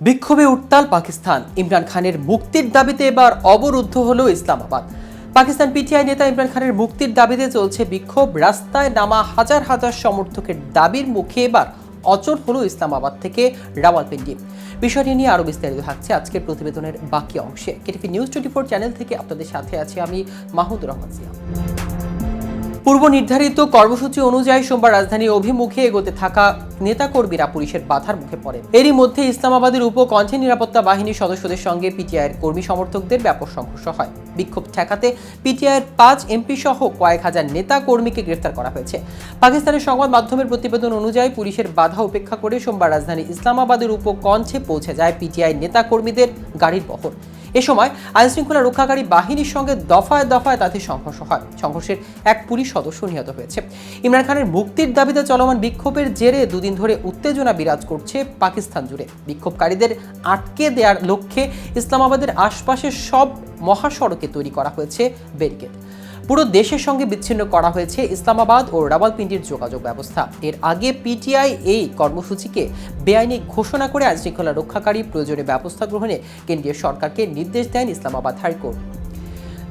বিক্ষোভে উত্তাল পাকিস্তান। ইমরান খানের মুক্তির দাবিতে এবার অবরুদ্ধ হলো ইসলামাবাদ। পাকিস্তান পিটিআই নেতা ইমরান খানের মুক্তির দাবিতে চলছে বিক্ষোভ। রাস্তায় নামা হাজার হাজার সমর্থকের দাবির মুখে এবার অচল হলো ইসলামাবাদ থেকে রাওয়ালপিন্ডি। বিষয়টি নিয়ে আরও বিস্তারিত থাকছে আজকের প্রতিবেদনের বাকি অংশে। KTV news twenty four channel থেকে আপনাদের সাথে আছি আমি মাহমুদুর রহমান সিয়া। পূর্ব নির্ধারিত কর্মসূচি অনুযায়ী সোমবার রাজধানীর অভিমুখে এগোতে থাকা নেতাকর্মীরা পুলিশের বাধার মুখে পড়ে এরই মধ্যে ইসলামাবাদের উপকণ্ঠে নিরাপত্তা বাহিনীর সদস্যদের সঙ্গে পিটিআইয়ের কর্মী সমর্থকদের ব্যাপক সংঘর্ষ হয়। বিক্ষোভ ঠেকাতে পিটিআইয়ের পাঁচ এমপি সহ কয়েক হাজার নেতা কর্মীকে গ্রেফতার করা হয়েছে। পাকিস্তানের সংবাদ মাধ্যমের প্রতিবেদন অনুযায়ী পুলিশের বাধা উপেক্ষা করে সোমবার রাজধানী ইসলামাবাদের উপকণ্ঠে পৌঁছে যায় পিটিআই নেতা কর্মীদের গাড়ির বহর। এ সময় আইনশৃঙ্খলা রক্ষাকারী বাহিনীর সঙ্গে দফায় দফায় তাদের সংঘর্ষ হয়। সংঘর্ষের এক পুলিশ সদস্য নিহত হয়েছে। ইমরান খানের মুক্তির দাবিতে চলমান বিক্ষোভের জেরে দুদিন ধরে উত্তেজনা বিরাজ করছে পাকিস্তান জুড়ে। বিক্ষোভকারীদের আটকে দেওয়ার লক্ষ্যে ইসলামাবাদের আশপাশের সব মহাসড়কে তৈরি করা হয়েছে ব্যারিকেড। পুরো দেশের সঙ্গে বিচ্ছিন্ন করা হয়েছে ইসলামাবাদ ও রাওয়ালপিন্ডির যোগাযোগ ব্যবস্থা। এর আগে পিটিআই এই কর্মসূচিকে বেআইনি ঘোষণা করে আইনশৃঙ্খলা রক্ষাকারী প্রয়োজনীয় ব্যবস্থা গ্রহণে কেন্দ্রীয় সরকারকে নির্দেশ দেন ইসলামাবাদ হাইকোর্ট।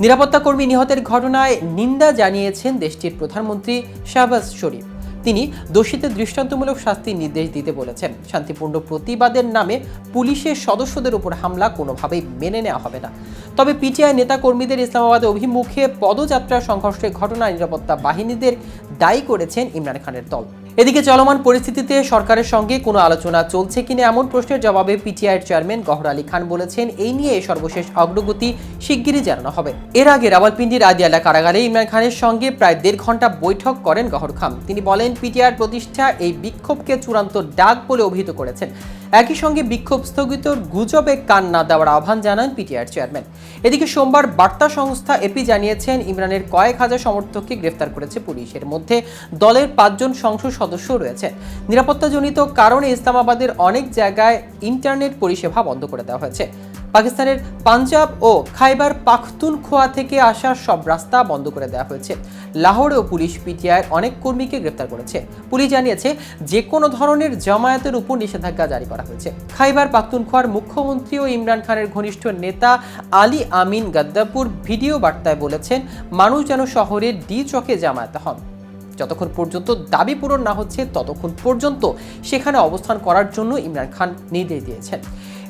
নিরাপত্তা কর্মী নিহতের ঘটনায় নিন্দা জানিয়েছেন দেশটির প্রধানমন্ত্রী শাহবাজ শরীফ। তিনি দোষীদের দৃষ্টান্তমূলক শাস্তির নির্দেশ দিতে বলেছেন। শান্তিপূর্ণ প্রতিবাদের নামে পুলিশের সদস্যদের উপর হামলা কোনোভাবেই মেনে নেওয়া হবে না। তবে পিটিআই নেতাকর্মীদের ইসলামাবাদে অভিমুখে পদযাত্রা সংঘর্ষের ঘটনায় নিরাপত্তা বাহিনীদের দায়ী করেছেন ইমরান খানের দল। এদিকে চলমান পরিস্থিতিতে সরকারের সঙ্গে কোনো আলোচনা চলছে কিনা এমন প্রশ্নের জবাবে পিটিআইয়ের চেয়ারম্যান গহর আলী খান বলেছেন, এই নিয়ে সর্বশেষ অগ্রগতি শিগগিরই জানানো হবে। এর আগে রাওয়ালপিন্ডির আদিয়ালা কারাগারে ইমরান খানের সঙ্গে প্রায় দেড় ঘণ্টা বৈঠক করেন গহর খান। তিনি বলেন পিটিআর প্রতিষ্ঠা এই বিক্ষোভকে চূড়ান্ত ডাক বলে অভিহিত করেছেন। একই সঙ্গে বিক্ষোভ স্থগিতর গুজবে কান না দেওয়ার আহ্বান জানান পিটিআর চেয়ারম্যান। এদিকে সোমবার বার্তা সংস্থা এপি জানিয়েছেন, ইমরানের কয়েক হাজার সমর্থককে গ্রেফতার করেছে পুলিশ। এর মধ্যে দলের পাঁচজন সংসদ সদস্য রয়েছে নিরাপত্তাজনিত কারণে ইসলামাবাদের অনেক জায়গায় ইন্টারনেট পরিষেবা বন্ধ করে দেওয়া হয়েছে। পাকিস্তানের পাঞ্জাব ও খাইবার পাখতুনখোয়া থেকে আসা সব রাস্তা বন্ধ করে দেওয়া হয়েছে। লাহোরেও পুলিশ পিটিআইয়ের অনেক কর্মীকে গ্রেফতার করেছে। পুলিশ জানিয়েছে, যে কোনো ধরনের জামায়াতের উপর নিষেধাজ্ঞা জারি করা হয়েছে। খাইবার পাখতুনখোয়ার মুখ্যমন্ত্রী ও ইমরান খানের ঘনিষ্ঠ নেতা আলী আমিন গাদ্দাপুর ভিডিও বার্তায় বলেছেন, মানুষ যেন শহরের ডি চকে জামায়াত হন। যতক্ষণ পর্যন্ত দাবি পূরণ না হচ্ছে, ততক্ষণ পর্যন্ত সেখানে অবস্থান করার জন্য ইমরান খান নির্দেশ দিয়েছেন।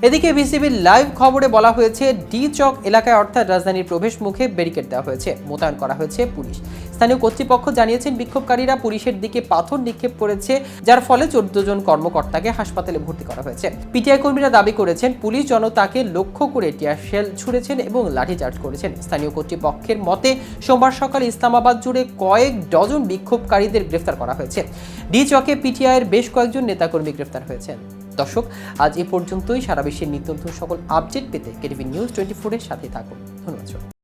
এদিকে বিসিবির লাইভ খবরে বলা হয়েছে, ডি চক এলাকায় অর্থাৎ রাজধানীর প্রবেশ মুখে ব্যারিকেড দেওয়া হয়েছে, মোতায়েন করা হয়েছে পুলিশ। স্থানীয় কর্তৃপক্ষ জানিয়েছেন, বিক্ষোভকারীরা পুলিশের দিকে পাথর নিক্ষেপ করেছে, যার ফলে চোদ্দ জন কর্মকর্তাকে হাসপাতালে ভর্তি করা হয়েছে। পিটিআই কর্মীরা দাবি করেছেন, পুলিশ জনতাকে লক্ষ্য করে টিয়ার শেল ছুড়েছেন এবং লাঠিচার্জ করেছেন। স্থানীয় কর্তৃপক্ষের মতে, সোমবার সকালে ইসলামাবাদ জুড়ে কয়েক ডজন বিক্ষোভকারীদের গ্রেফতার করা হয়েছে। ডি চকে পিটিআইয়ের বেশ কয়েকজন নেতাকর্মী গ্রেফতার হয়েছেন। দর্শক, আজ এ পর্যন্তই। সারা বিশ্বের নিত্য সকল আপডেট পেতে কেটিভি নিউজ টোয়েন্টি ফোরের সাথে থাকুন। ধন্যবাদ